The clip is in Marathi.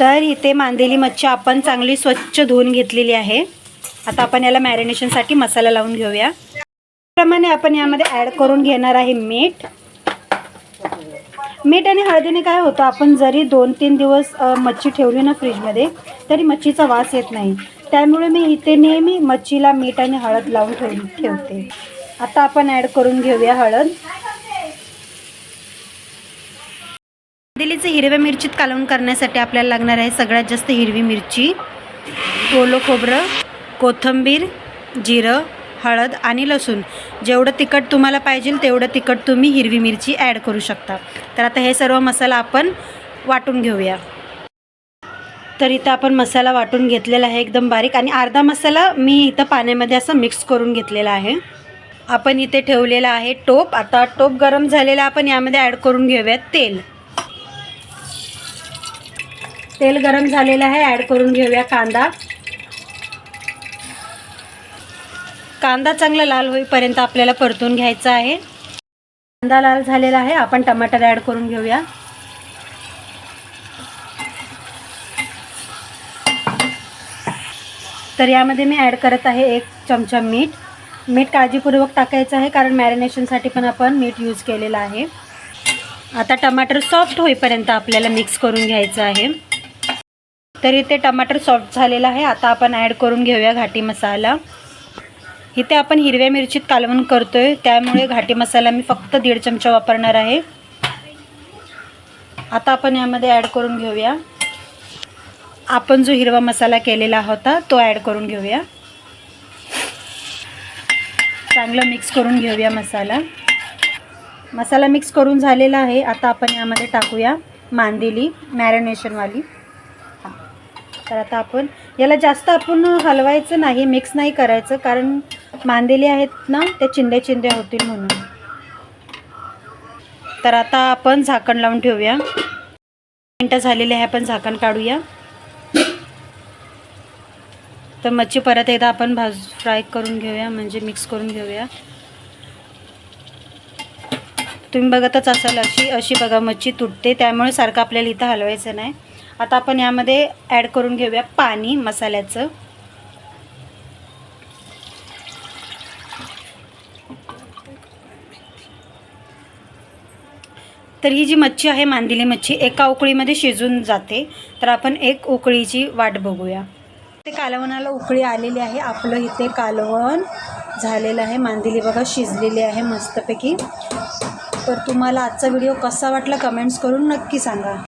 तर इथे मांदेली मच्छी आपण चांगली स्वच्छ धुवून घेतलेली आहे. आता आपण याला मॅरिनेशनसाठी मसाला लावून घेऊया. त्याप्रमाणे आपण यामध्ये ॲड करून घेणार आहे मीठ. मीठ आणि हळदीने काय होतं आपण जरी दोन तीन दिवस मच्छी ठेवली ना फ्रीजमध्ये तरी मच्छीचा वास येत नाही. त्यामुळे मी इथे नेहमी मच्छीला मीठ आणि हळद लावून ठेव ठेवते. आता आपण ॲड करून घेऊया हळद. इडलीचं हिरव्या मिरचीत कालवण करण्यासाठी आपल्याला लागणार आहे सगळ्यात जास्त हिरवी मिरची ओलं खोबरं कोथिंबीर जिरं हळद आणि लसूण. जेवढं तिखट तुम्हाला पाहिजे तेवढं तिखट तुम्ही हिरवी मिरची ॲड करू शकता. तर आता हे सर्व मसाला आपण वाटून घेऊया. तर इथं आपण मसाला वाटून घेतलेला आहे एकदम बारीक आणि अर्धा मसाला मी इथं पाण्यामध्ये असं मिक्स करून घेतलेला आहे. आपण इथे ठेवलेला आहे टोप. आता टोप गरम झालेला आपण यामध्ये ॲड करून घेऊयात तेल. तेल गरम झालेलं आहे ॲड करून घेऊया कांदा. कांदा चांगला लाल होईपर्यंत आपल्याला परतून घ्यायचा आहे. कांदा लाल झालेला आहे आपण टमाटर ॲड करून घेऊया. तर यामध्ये मी ॲड करत आहे एक चमचा मीठ. मीठ काळजीपूर्वक टाकायचं आहे कारण मॅरिनेशनसाठी पण आपण मीठ यूज केलेलं आहे. आता टमाटर सॉफ्ट होईपर्यंत आपल्याला मिक्स करून घ्यायचं आहे. तर इथे टमाटर सॉफ्ट झालेला आहे. आता आपण ॲड करून घेऊया घाटी मसाला. इथे आपण हिरव्या मिरचीत कालवण करतो आहे त्यामुळे घाटी मसाला मी फक्त दीड चमचा वापरणार आहे. आता आपण यामध्ये ॲड करून घेऊया. आपण जो हिरवा मसाला केलेला होता तो ॲड करून घेऊया. चांगलं मिक्स करून घेऊया मसाला. मसाला मिक्स करून झालेला आहे. आता आपण यामध्ये टाकूया मांदेली मॅरिनेशनवाली तर आता आपण याला जास्त आपण हलवायचं नाही मिक्स नाही करायचं कारण मांदेले आहेत ना त्या चिंद्या चिंद्या होतील म्हणून. तर आता आपण झाकण लावून ठेवूया. मिनटं झालेले आहे आपण झाकण काढूया. तर मच्छी परत एकदा आपण भाज फ्राय करून घेऊया म्हणजे मिक्स करून घेऊया. तुम्ही बघतच असाल अशी अशी बघा मच्छी तुटते त्यामुळे सारखं आपल्याला इथं हलवायचं नाही. आता आपण यामध्ये ॲड करून घेऊया पाणी मसाल्याचं. तर ही जी मच्छी आहे मांदिली मच्छी एका उकळीमध्ये शिजून जाते. तर आपण एक उकळीची वाट बघूया. ते कालवणाला उकळी आलेली आहे. आपलं इथे कालवण झालेलं आहे. मांदिली बघा शिजलेली आहे मस्तपैकी. तर तुम्हाला आजचा व्हिडिओ कसा वाटला कमेंट्स करून नक्की सांगा.